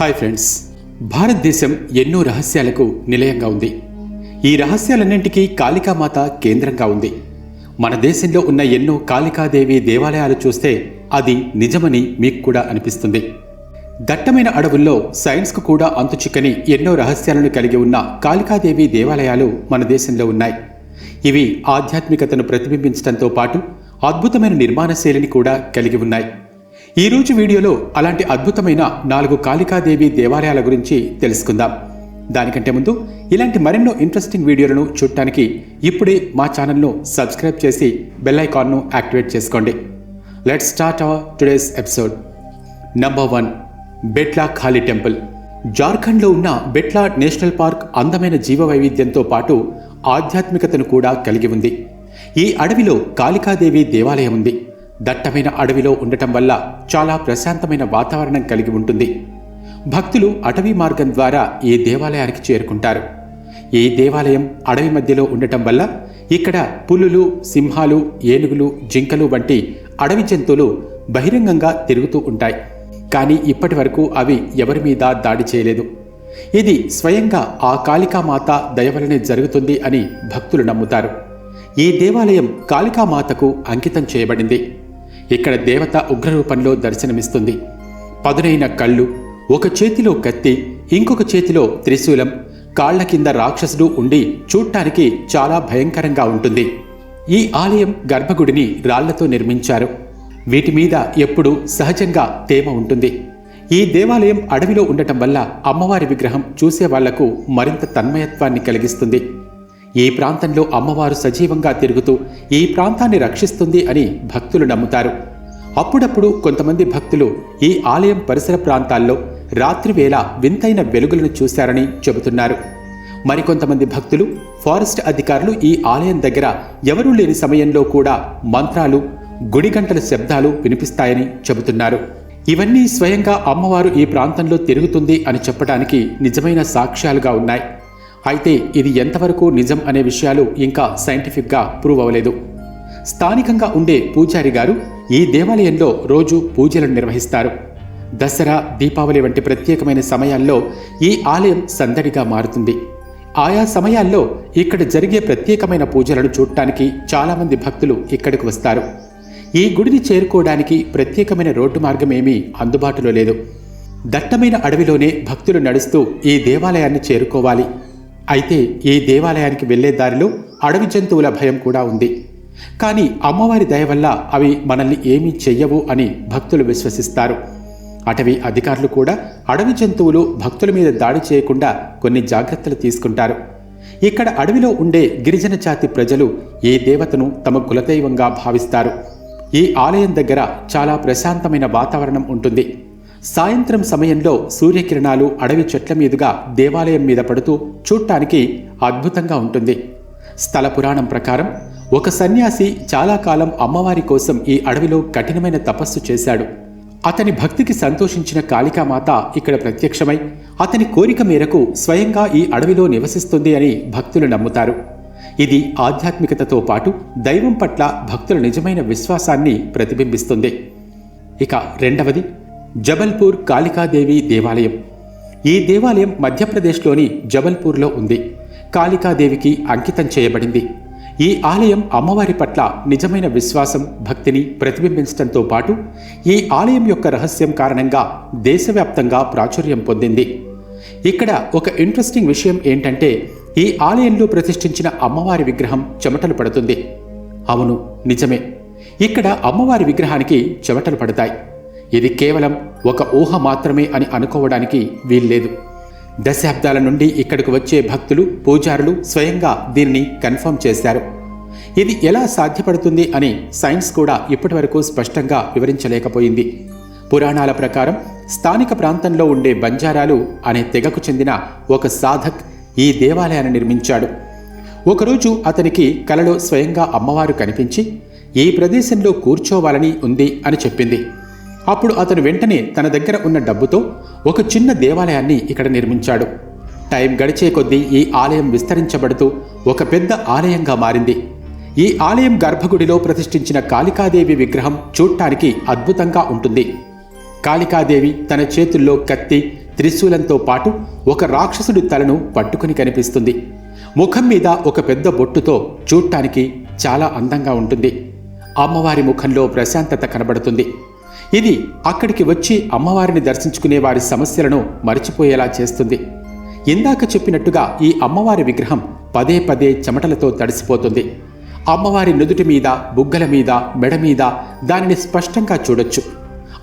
Hi friends. భారతదేశం ఎన్నో రహస్యాలకు నిలయంగా ఉంది. ఈ రహస్యాలన్నింటికీ కాళికామాత కేంద్రంగా ఉంది. మన దేశంలో ఉన్న ఎన్నో కాళికాదేవి దేవాలయాలు చూస్తే అది నిజమని మీకు కూడా అనిపిస్తుంది. దట్టమైన అడవుల్లో సైన్స్కు కూడా అంతుచిక్కని ఎన్నో రహస్యాలను కలిగి ఉన్న కాళికాదేవి దేవాలయాలు మన దేశంలో ఉన్నాయి. ఇవి ఆధ్యాత్మికతను ప్రతిబింబించడంతో పాటు అద్భుతమైన నిర్మాణ శైలిని కూడా కలిగి ఉన్నాయి. ఈ రోజు వీడియోలో అలాంటి అద్భుతమైన నాలుగు కాళికాదేవి దేవాలయాల గురించి తెలుసుకుందాం. దానికంటే ముందు ఇలాంటి మరెన్నో ఇంట్రెస్టింగ్ వీడియోలను చూడటానికి ఇప్పుడే మా ఛానల్ను సబ్స్క్రైబ్ చేసి బెల్ ఐకాన్ను యాక్టివేట్ చేసుకోండి. Let start our today's episode number one Betla Kali temple జార్ఖండ్లో ఉన్న బెట్లా నేషనల్ పార్క్ అందమైన జీవ వైవిధ్యంతో పాటు ఆధ్యాత్మికతను కూడా కలిగి ఉంది. ఈ అడవిలో కాళికాదేవి దేవాలయం ఉంది. దట్టమైన అడవిలో ఉండటం వల్ల చాలా ప్రశాంతమైన వాతావరణం కలిగి ఉంటుంది. భక్తులు అటవీ మార్గం ద్వారా ఈ దేవాలయానికి చేరుకుంటారు. ఈ దేవాలయం అడవి మధ్యలో ఉండటం వల్ల ఇక్కడ పులులు సింహాలు ఏనుగులు జింకలు వంటి అడవి జంతువులు బహిరంగంగా తిరుగుతూ ఉంటాయి. కానీ ఇప్పటి వరకు అవి ఎవరి మీద దాడి చేయలేదు. ఇది స్వయంగా ఆ కాళికామాత దయవలనే జరుగుతుంది అని భక్తులు నమ్ముతారు. ఈ దేవాలయం కాళికామాతకు అంకితం చేయబడింది. ఇక్కడ దేవత ఉగ్రరూపంలో దర్శనమిస్తుంది. పదునైన కళ్ళు ఒక చేతిలో కత్తి ఇంకొక చేతిలో త్రిశూలం కాళ్ళ కింద రాక్షసుడు ఉండి చూడటానికి చాలా భయంకరంగా ఉంటుంది. ఈ ఆలయం గర్భగుడిని రాళ్ళతో నిర్మించారు. వీటి మీద ఎప్పుడూ సహజంగా తేమ ఉంటుంది. ఈ దేవాలయం అడవిలో ఉండటం వల్ల అమ్మవారి విగ్రహం చూసే వాళ్ళకు మరింత తన్మయత్వాన్ని కలిగిస్తుంది. ఈ ప్రాంతంలో అమ్మవారు సజీవంగా తిరుగుతూ ఈ ప్రాంతాన్ని రక్షిస్తుంది అని భక్తులు నమ్ముతారు. అప్పుడప్పుడు కొంతమంది భక్తులు ఈ ఆలయం పరిసర ప్రాంతాల్లో రాత్రివేళ వింతైన వెలుగులను చూశారని చెబుతున్నారు. మరికొంతమంది భక్తులు ఫారెస్ట్ అధికారులు ఈ ఆలయం దగ్గర ఎవరూ లేని సమయంలో కూడా మంత్రాలు గుడిగంటల శబ్దాలు వినిపిస్తాయని చెబుతున్నారు. ఇవన్నీ స్వయంగా అమ్మవారు ఈ ప్రాంతంలో తిరుగుతుంది అని చెప్పడానికి నిజమైన సాక్ష్యాలుగా ఉన్నాయి. అయితే ఇది ఎంతవరకు నిజం అనే విషయాలు ఇంకా సైంటిఫిక్గా ప్రూవ్ అవ్వలేదు. స్థానికంగా ఉండే పూజారి గారు ఈ దేవాలయంలో రోజు పూజలను నిర్వహిస్తారు. దసరా దీపావళి వంటి ప్రత్యేకమైన సమయాల్లో ఈ ఆలయం సందడిగా మారుతుంది. ఆయా సమయాల్లో ఇక్కడ జరిగే ప్రత్యేకమైన పూజలను చూడటానికి చాలామంది భక్తులు ఇక్కడికి వస్తారు. ఈ గుడిని చేరుకోవడానికి ప్రత్యేకమైన రోడ్డు మార్గం ఏమీ అందుబాటులో లేదు. దట్టమైన అడవిలోనే భక్తులు నడుస్తూ ఈ దేవాలయాన్ని చేరుకోవాలి. అయితే ఈ దేవాలయానికి వెళ్ళే దారిలో అడవి జంతువుల భయం కూడా ఉంది. కానీ అమ్మవారి దయ వల్ల అవి మనల్ని ఏమీ చెయ్యవు అని భక్తులు విశ్వసిస్తారు. అటవీ అధికారులు కూడా అడవి జంతువులు భక్తుల మీద దాడి చేయకుండా కొన్ని జాగ్రత్తలు తీసుకుంటారు. ఇక్కడ అడవిలో ఉండే గిరిజన జాతి ప్రజలు ఈ దేవతను తమ కులదైవంగా భావిస్తారు? ఈ ఆలయం దగ్గర చాలా ప్రశాంతమైన వాతావరణం ఉంటుంది. సాయంత్రం సమయంలో సూర్యకిరణాలు అడవి చెట్ల మీదుగా దేవాలయం మీద పడుతూ చూడటానికి అద్భుతంగా ఉంటుంది. స్థల పురాణం ప్రకారం ఒక సన్యాసి చాలా కాలం అమ్మవారి కోసం ఈ అడవిలో కఠినమైన తపస్సు చేశాడు. అతని భక్తికి సంతోషించిన కాళికామాత ఇక్కడ ప్రత్యక్షమై అతని కోరిక మేరకు స్వయంగా ఈ అడవిలో నివసిస్తుంది అని భక్తులు నమ్ముతారు. ఇది ఆధ్యాత్మికతతో పాటు దైవం పట్ల భక్తుల నిజమైన విశ్వాసాన్ని ప్రతిబింబిస్తుంది. ఇక రెండవది జబల్పూర్ కాళికాదేవి దేవాలయం. ఈ దేవాలయం మధ్యప్రదేశ్లోని జబల్పూర్లో ఉంది. కాళికాదేవికి అంకితం చేయబడింది. ఈ ఆలయం అమ్మవారి పట్ల నిజమైన విశ్వాసం భక్తిని ప్రతిబింబించడంతో పాటు ఈ ఆలయం యొక్క రహస్యం కారణంగా దేశవ్యాప్తంగా ప్రాచుర్యం పొందింది. ఇక్కడ ఒక ఇంట్రెస్టింగ్ విషయం ఏంటంటే ఈ ఆలయంలో ప్రతిష్ఠించిన అమ్మవారి విగ్రహం చెమటలు పడుతుంది. అవును నిజమే. ఇక్కడ అమ్మవారి విగ్రహానికి చెమటలు పడతాయి. ఇది కేవలం ఒక ఊహ మాత్రమే అని అనుకోవడానికి వీల్లేదు. దశాబ్దాల నుండి ఇక్కడికి వచ్చే భక్తులు పూజారులు స్వయంగా దీనిని కన్ఫర్మ్ చేశారు. ఇది ఎలా సాధ్యపడుతుంది అని సైన్స్ కూడా ఇప్పటివరకు స్పష్టంగా వివరించలేకపోయింది. పురాణాల ప్రకారం స్థానిక ప్రాంతంలో ఉండే బంజారాలు అనే తెగకు చెందిన ఒక సాధక్ ఈ దేవాలయాన్ని నిర్మించాడు. ఒకరోజు అతనికి కలలో స్వయంగా అమ్మవారు కనిపించి ఈ ప్రదేశంలో కూర్చోవాలని ఉంది అని చెప్పింది. అప్పుడు అతను వెంటనే తన దగ్గర ఉన్న డబ్బుతో ఒక చిన్న దేవాలయాన్ని ఇక్కడ నిర్మించాడు. టైం గడిచే కొద్దీ ఈ ఆలయం విస్తరించబడుతూ ఒక పెద్ద ఆలయంగా మారింది. ఈ ఆలయం గర్భగుడిలో ప్రతిష్ఠించిన కాళికాదేవి విగ్రహం చూడటానికి అద్భుతంగా ఉంటుంది. కాళికాదేవి తన చేతుల్లో కత్తి త్రిశూలంతో పాటు ఒక రాక్షసుడి తలను పట్టుకుని కనిపిస్తుంది. ముఖం మీద ఒక పెద్ద బొట్టుతో చూడటానికి చాలా అందంగా ఉంటుంది. అమ్మవారి ముఖంలో ప్రశాంతత కనబడుతుంది. ఇది అక్కడికి వచ్చి అమ్మవారిని దర్శించుకునే వారి సమస్యలను మరిచిపోయేలా చేస్తుంది. ఇందాక చెప్పినట్టుగా ఈ అమ్మవారి విగ్రహం పదే పదే చెమటలతో తడిసిపోతుంది. అమ్మవారి నుదుటి మీద బుగ్గల మీద మెడ మీద దానిని స్పష్టంగా చూడొచ్చు.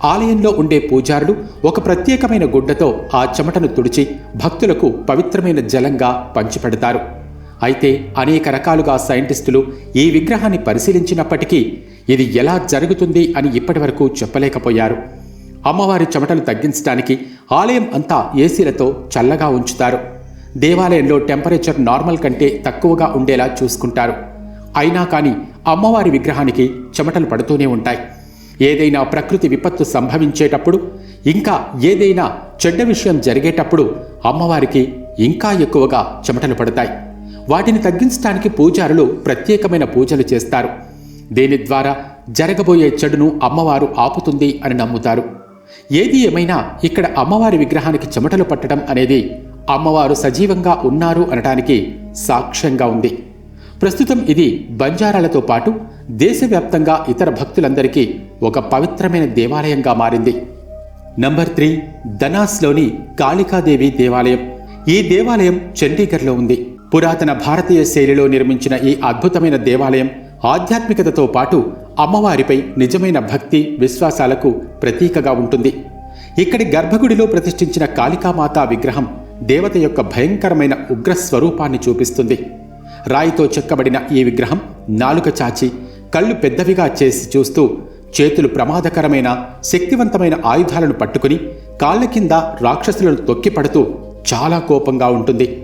ఆలయంలో ఉండే పూజారులు ఒక ప్రత్యేకమైన గుడ్డతో ఆ చెమటను తుడిచి భక్తులకు పవిత్రమైన జలంగా పంచిపెడతారు. అయితే అనేక రకాలుగా సైంటిస్టులు ఈ విగ్రహాన్ని పరిశీలించినప్పటికీ ఇది ఎలా జరుగుతుంది అని ఇప్పటివరకు చెప్పలేకపోయారు. అమ్మవారి చెమటలు తగ్గించడానికి ఆలయం అంతా ఏసీలతో చల్లగా ఉంచుతారు. దేవాలయంలో టెంపరేచర్ నార్మల్ కంటే తక్కువగా ఉండేలా చూసుకుంటారు. అయినా కానీ అమ్మవారి విగ్రహానికి చెమటలు పడుతూనే ఉంటాయి. ఏదైనా ప్రకృతి విపత్తు సంభవించేటప్పుడు ఇంకా ఏదైనా చెడ్డ విషయం జరిగేటప్పుడు అమ్మవారికి ఇంకా ఎక్కువగా చెమటలు పడతాయి. వాటిని తగ్గించడానికి పూజారులు ప్రత్యేకమైన పూజలు చేస్తారు. దీని ద్వారా జరగబోయే చెడును అమ్మవారు ఆపుతుంది అని నమ్ముతారు. ఏది ఏమైనా ఇక్కడ అమ్మవారి విగ్రహానికి చెమటలు పట్టడం అనేది అమ్మవారు సజీవంగా ఉన్నారు అనటానికి సాక్ష్యంగా ఉంది. ప్రస్తుతం ఇది బంజారాలతో పాటు దేశవ్యాప్తంగా ఇతర భక్తులందరికీ ఒక పవిత్రమైన దేవాలయంగా మారింది. నంబర్ త్రీ ధనాస్లోని కాళికాదేవి దేవాలయం. ఈ దేవాలయం చండీగఢ్లో ఉంది. పురాతన భారతీయ శైలిలో నిర్మించిన ఈ అద్భుతమైన దేవాలయం ఆధ్యాత్మికతతో పాటు అమ్మవారిపై నిజమైన భక్తి విశ్వాసాలకు ప్రతీకగా ఉంటుంది. ఇక్కడి గర్భగుడిలో ప్రతిష్ఠించిన కాళికామాత విగ్రహం దేవత యొక్క భయంకరమైన ఉగ్ర స్వరూపాన్ని చూపిస్తుంది. రాయితో చెక్కబడిన ఈ విగ్రహం నాలుక చాచి కళ్ళు పెద్దవిగా చేసి చూస్తూ చేతులు ప్రమాదకరమైన శక్తివంతమైన ఆయుధాలను పట్టుకుని కాళ్ళ కింద రాక్షసులను తొక్కిపడుతూ చాలా కోపంగా ఉంటుంది.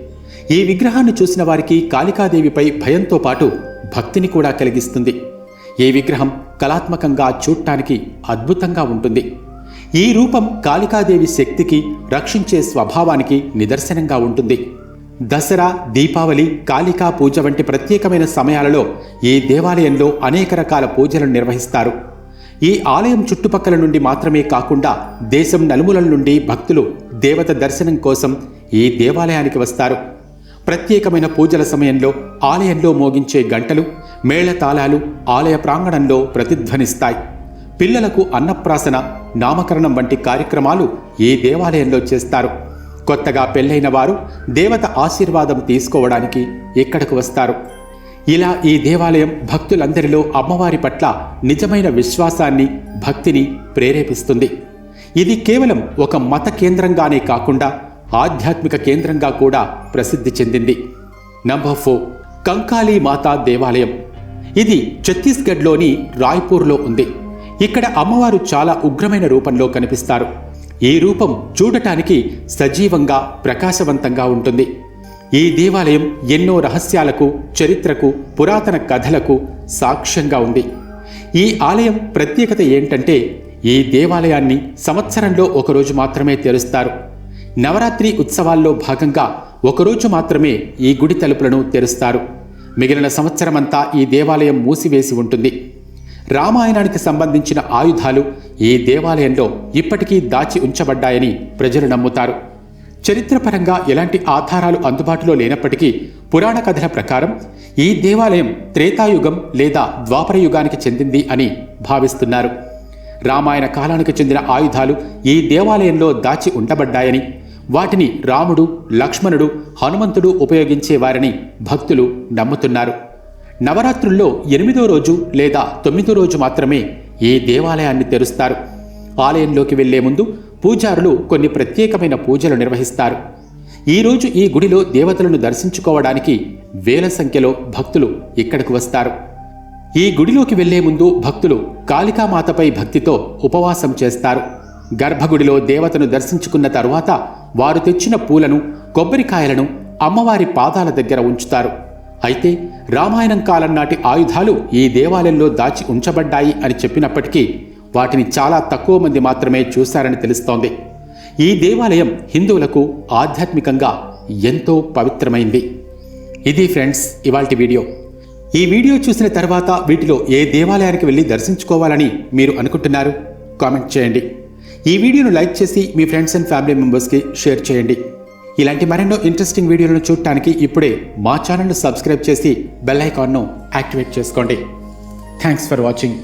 ఈ విగ్రహాన్ని చూసిన వారికి కాళికాదేవిపై భయంతో పాటు భక్తిని కూడా కలిగిస్తుంది. ఈ విగ్రహం కళాత్మకంగా చూడటానికి అద్భుతంగా ఉంటుంది. ఈ రూపం కాళికాదేవి శక్తికి రక్షించే స్వభావానికి నిదర్శనంగా ఉంటుంది. దసరా దీపావళి కాళికా పూజ వంటి ప్రత్యేకమైన సమయాలలో ఈ దేవాలయంలో అనేక రకాల పూజలను నిర్వహిస్తారు. ఈ ఆలయం చుట్టుపక్కల నుండి మాత్రమే కాకుండా దేశం నలుమూలల నుండి భక్తులు దేవత దర్శనం కోసం ఈ దేవాలయానికి వస్తారు. ప్రత్యేకమైన పూజల సమయంలో ఆలయంలో మోగించే గంటలు మేళతాళాలు ఆలయ ప్రాంగణంలో ప్రతిధ్వనిస్తాయి. పిల్లలకు అన్నప్రాసన నామకరణం వంటి కార్యక్రమాలు ఈ దేవాలయంలో చేస్తారు? కొత్తగా పెళ్ళైన వారు దేవత ఆశీర్వాదం తీసుకోవడానికి ఇక్కడకు వస్తారు? ఇలా ఈ దేవాలయం భక్తులందరిలో అమ్మవారి పట్ల నిజమైన విశ్వాసాన్ని భక్తిని ప్రేరేపిస్తుంది. ఇది కేవలం ఒక మత కేంద్రంగానే కాకుండా ఆధ్యాత్మిక కేంద్రంగా కూడా ప్రసిద్ధి చెందింది. నంబర్ ఫోర్ కంకాళీ మాతా దేవాలయం. ఇది ఛత్తీస్గఢ్లోని రాయ్పూర్లో ఉంది. ఇక్కడ అమ్మవారు చాలా ఉగ్రమైన రూపంలో కనిపిస్తారు. ఈ రూపం చూడటానికి సజీవంగా ప్రకాశవంతంగా ఉంటుంది. ఈ దేవాలయం ఎన్నో రహస్యాలకు చరిత్రకు పురాతన కథలకు సాక్ష్యంగా ఉంది. ఈ ఆలయం ప్రత్యేకత ఏంటంటే ఈ దేవాలయాన్ని సంవత్సరంలో ఒకరోజు మాత్రమే తెరుస్తారు. నవరాత్రి ఉత్సవాల్లో భాగంగా ఒకరోజు మాత్రమే ఈ గుడి తలుపులను తెరుస్తారు. మిగిలిన సంవత్సరమంతా ఈ దేవాలయం మూసివేసి ఉంటుంది. రామాయణానికి సంబంధించిన ఆయుధాలు ఈ దేవాలయంలో ఇప్పటికీ దాచి ఉంచబడ్డాయని ప్రజలు నమ్ముతారు. చరిత్రపరంగా ఎలాంటి ఆధారాలు అందుబాటులో లేనప్పటికీ పురాణ కథల ప్రకారం ఈ దేవాలయం త్రేతాయుగం లేదా ద్వాపర యుగానికి చెందింది అని భావిస్తున్నారు. రామాయణ కాలానికి చెందిన ఆయుధాలు ఈ దేవాలయంలో దాచి ఉండబడ్డాయని వాటిని రాముడు లక్ష్మణుడు హనుమంతుడు ఉపయోగించేవారని భక్తులు నమ్ముతున్నారు. నవరాత్రుల్లో ఎనిమిదో రోజు లేదా తొమ్మిదో రోజు మాత్రమే ఈ దేవాలయాన్ని తెరుస్తారు? ఆలయంలోకి వెళ్ళే ముందు పూజారులు కొన్ని ప్రత్యేకమైన పూజలు నిర్వహిస్తారు. ఈరోజు ఈ గుడిలో దేవతలను దర్శించుకోవడానికి వేల సంఖ్యలో భక్తులు ఇక్కడకు వస్తారు. ఈ గుడిలోకి వెళ్ళే ముందు భక్తులు కాళికామాతపై భక్తితో ఉపవాసం చేస్తారు. గర్భగుడిలో దేవతను దర్శించుకున్న తరువాత వారు తెచ్చిన పూలను కొబ్బరికాయలను అమ్మవారి పాదాల దగ్గర ఉంచుతారు. అయితే రామాయణం కాలం నాటి ఆయుధాలు ఈ దేవాలయంలో దాచి ఉంచబడ్డాయి అని చెప్పినప్పటికీ వాటిని చాలా తక్కువ మంది మాత్రమే చూశారని తెలుస్తోంది. ఈ దేవాలయం హిందువులకు ఆధ్యాత్మికంగా ఎంతో పవిత్రమైంది. ఇది ఫ్రెండ్స్ ఇవాల్టి వీడియో. ఈ వీడియో చూసిన తర్వాత వీటిలో ఏ దేవాలయానికి వెళ్ళి దర్శించుకోవాలని మీరు అనుకుంటున్నారు? కామెంట్ చేయండి. ఈ వీడియోను లైక్ చేసి మీ ఫ్రెండ్స్ అండ్ ఫ్యామిలీ మెంబర్స్కి షేర్ చేయండి. ఇలాంటి మరెన్నో ఇంట్రెస్టింగ్ వీడియోలను చూడటానికి ఇప్పుడే మా ఛానల్ను సబ్స్క్రైబ్ చేసి బెల్ ఐకాన్ను యాక్టివేట్ చేసుకోండి. Thanks for watching.